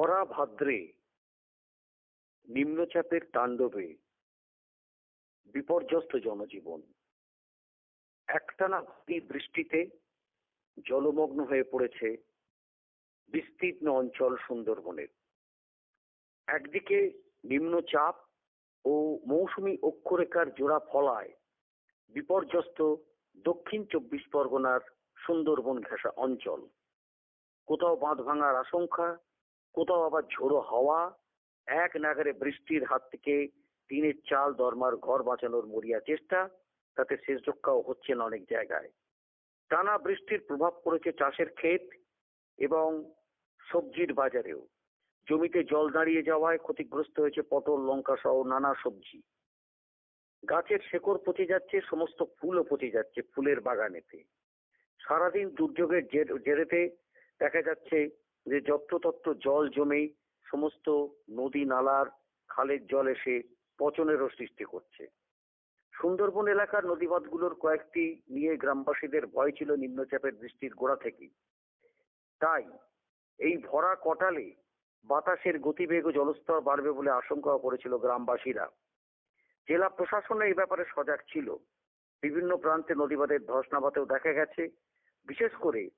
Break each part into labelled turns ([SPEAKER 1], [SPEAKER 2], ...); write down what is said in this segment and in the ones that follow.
[SPEAKER 1] ভরা ভাদ্রে নিম্নচাপের তাণ্ডবে বিপর্যস্ত জনজীবন। একটানা ভারী বৃষ্টিতে জলমগ্ন হয়ে পড়েছে বিস্তীর্ণ অঞ্চল সুন্দরবনের। একদিকে নিম্নচাপ ও মৌসুমী অক্ষরেখার জোড়া ফলায় বিপর্যস্ত দক্ষিণ চব্বিশ পরগনার সুন্দরবন ঘেঁষা অঞ্চল। কোথাও বাঁধ ভাঙার আশঙ্কা কোথাও আবার ঝোড়ো হাওয়া, এক নাগারে বৃষ্টির হাত থেকে টিনের চাল দরমার ঘর বাঁচানোর মরিয়া চেষ্টা, তাতে শেষ রক্ষাও হচ্ছে না অনেক জায়গায়। টানা বৃষ্টির প্রভাব পড়েছে চাষের ক্ষেত এবং সবজির বাজারেও। জমিতে জল দাঁড়িয়ে যাওয়ায় ক্ষতিগ্রস্ত হয়েছে পটল, লঙ্কা সহ নানা সবজি। গাছের শেকড় পচে যাচ্ছে, সমস্ত ফুলও পচে যাচ্ছে ফুলের বাগানেতে। সারাদিন দুর্যোগের জেরেতে দেখা যাচ্ছে যে যত্রতত্র জল জমে সমস্ত নদী নালার খালের জল এসে পচনেরও সৃষ্টি করছে। সুন্দরবন এলাকার নদীবাঁধগুলোর কয়েকটি নিয়ে গ্রামবাসীদের ভয় ছিল নিম্নচাপের বৃষ্টির গোড়া থেকেই। তাই এই ভরা কটালে বাতাসের গতিবেগ ও জলস্তর বাড়বে বলে আশঙ্কা করেছিল গ্রামবাসীরা। জেলা প্রশাসনে এই ব্যাপারে সজাগ ছিল। বিভিন্ন প্রান্তে নদীবাঁধের ধস নামাতেও দেখা গেছে। বিশেষ করে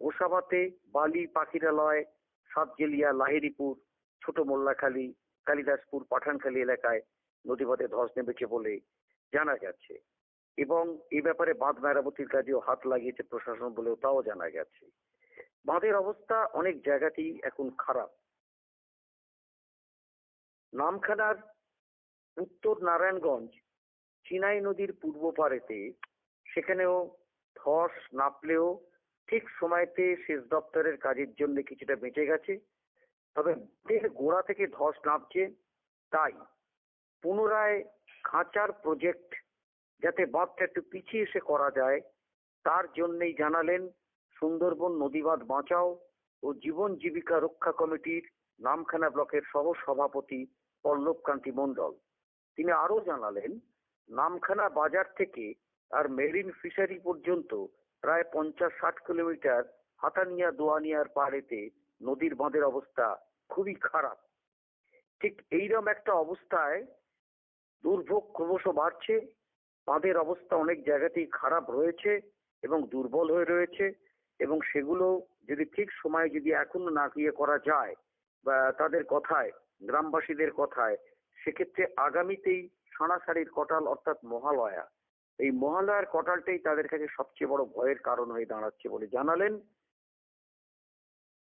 [SPEAKER 1] গোসাবাতে, বালি, পাখিরালয় সাতজেলিয়া লাহিরিপুর ছোট মোল্লাখালী, কালিদাসপুর, পাঠানখালী এলাকায় নদীবাঁধে ধস নেমেছে বলে জানা গেছে এবং এ ব্যাপারে বাঁধ মেরামতির কাজেও হাত লাগিয়েছে প্রশাসন বলেও তাও জানা গেছে। বাঁধের অবস্থা অনেক জায়গাতেই এখন খারাপ। নামখানার উত্তর নারায়ণগঞ্জ, চিনাই নদীর পূর্ব পারেতে সেখানেও ধস নাপলেও ঠিক সময়তে শেষ দপ্তরের কাজের জন্য কিছুটা বেঁচে গেছে। তবে গোড়া থেকে ধস নামছে, তাই পুনরায় খাঁচার প্রজেক্ট যাতে বাঁধটা একটু পিছিয়ে এসে করা যায়, তার জন্যই জানালেন সুন্দরবন নদীবাঁধ বাঁচাও ও জীবন জীবিকা রক্ষা কমিটির নামখানা ব্লকের সহ সভাপতি পল্লব কান্তি মণ্ডল। তিনি আরও জানালেন, নামখানা বাজার থেকে আর মেরিন ফিশারি পর্যন্ত প্রায় পঞ্চাশ ষাট কিলোমিটার হাতানিয়া দোয়ানিয়ার পাড়েতে নদীর বাঁধের অবস্থা খুবই খারাপ। ঠিক এইরকম একটা অবস্থায় দুর্ভোগ ক্রমশ বাড়ছে, বাঁধের অবস্থা অনেক জায়গাতেই খারাপ রয়েছে এবং দুর্বল হয়ে রয়েছে এবং সেগুলো যদি ঠিক সময়ে যদি এখনও না ইয়ে করা যায় বা তাদের কথায়, গ্রামবাসীদের কথায়, সেক্ষেত্রে আগামীতেই সাড়াসাড়ির কটাল অর্থাৎ মহালয়া এই মহালয়ার কটালটাই তাদের কাছে সবচেয়ে বড় ভয়ের কারণ হয়ে দাঁড়াচ্ছে বলে জানালেন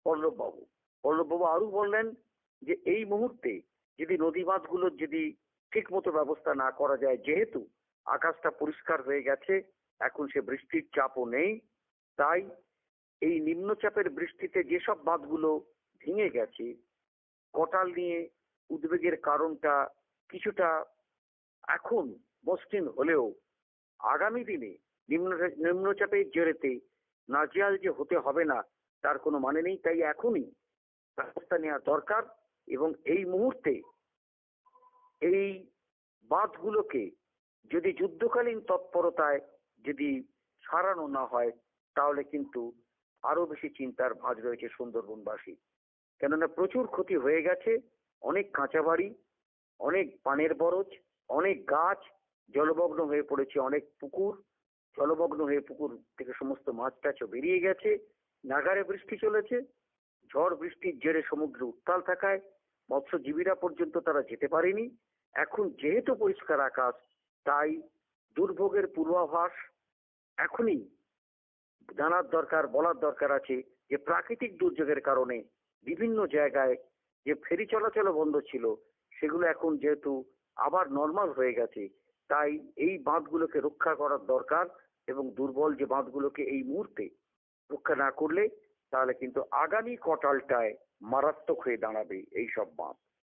[SPEAKER 1] পল্লববাবু। পল্লববাবু আরও বললেন যে, এই মুহূর্তে যদি নদী বাঁধগুলোর যদি ঠিক মতো ব্যবস্থা না করা যায়, যেহেতু আকাশটা পরিষ্কার হয়ে গেছে, এখন সে বৃষ্টির চাপও নেই, তাই এই নিম্নচাপের বৃষ্টিতে যেসব বাঁধগুলো ভেঙে গেছে, কটাল নিয়ে উদ্বেগের কারণটা কিছুটা এখন মসৃণ হলেও আগামী দিনে নিম্ন নিম্নচাপের জেরেতে নাজিয়াল যে হতে হবে না, তার কোনো মানে নেই। তাই এখনই ব্যবস্থা নেওয়া দরকার এবং এই মুহূর্তে এই বাঁধগুলোকে যদি যুদ্ধকালীন তৎপরতায় যদি সারানো না হয়, তাহলে কিন্তু আরও বেশি চিন্তার ভাঁজ রয়েছে সুন্দরবনবাসী। কেননা প্রচুর ক্ষতি হয়ে গেছে, অনেক কাঁচা বাড়ি অনেক পানের বরজ, অনেক গাছ জলমগ্ন হয়ে পড়েছে অনেক পুকুর। জলমগ্ন হয়ে পুকুর থেকে সমস্ত মাছ টাছও বেরিয়ে গেছে। নাগারে বৃষ্টি চলেছে। ঝড় বৃষ্টির জেরে সমুদ্র উত্তাল থাকায় মৎস্যজীবীরা পর্যন্ত তারা যেতে পারেনি। এখন যেহেতু পরিষ্কার আকাশ, তাই দুর্ভোগের পূর্বাভাস এখনই জানার দরকার, বলার দরকার আছে যে প্রাকৃতিক দুর্যোগের কারণে বিভিন্ন জায়গায় যে ফেরি চলাচল বন্ধ ছিল, সেগুলো এখন যেহেতু আবার নর্মাল হয়ে গেছে তাই এই বাঁধগুলোকে রক্ষা করার দরকার এবং দুর্বল যে বাঁধগুলোকে এই মুহূর্তে রক্ষা না করলে তাহলে কিন্তু আগামী কটালটায় মারাত্মক হয়ে দাঁড়াবে এইসব বাঁধ।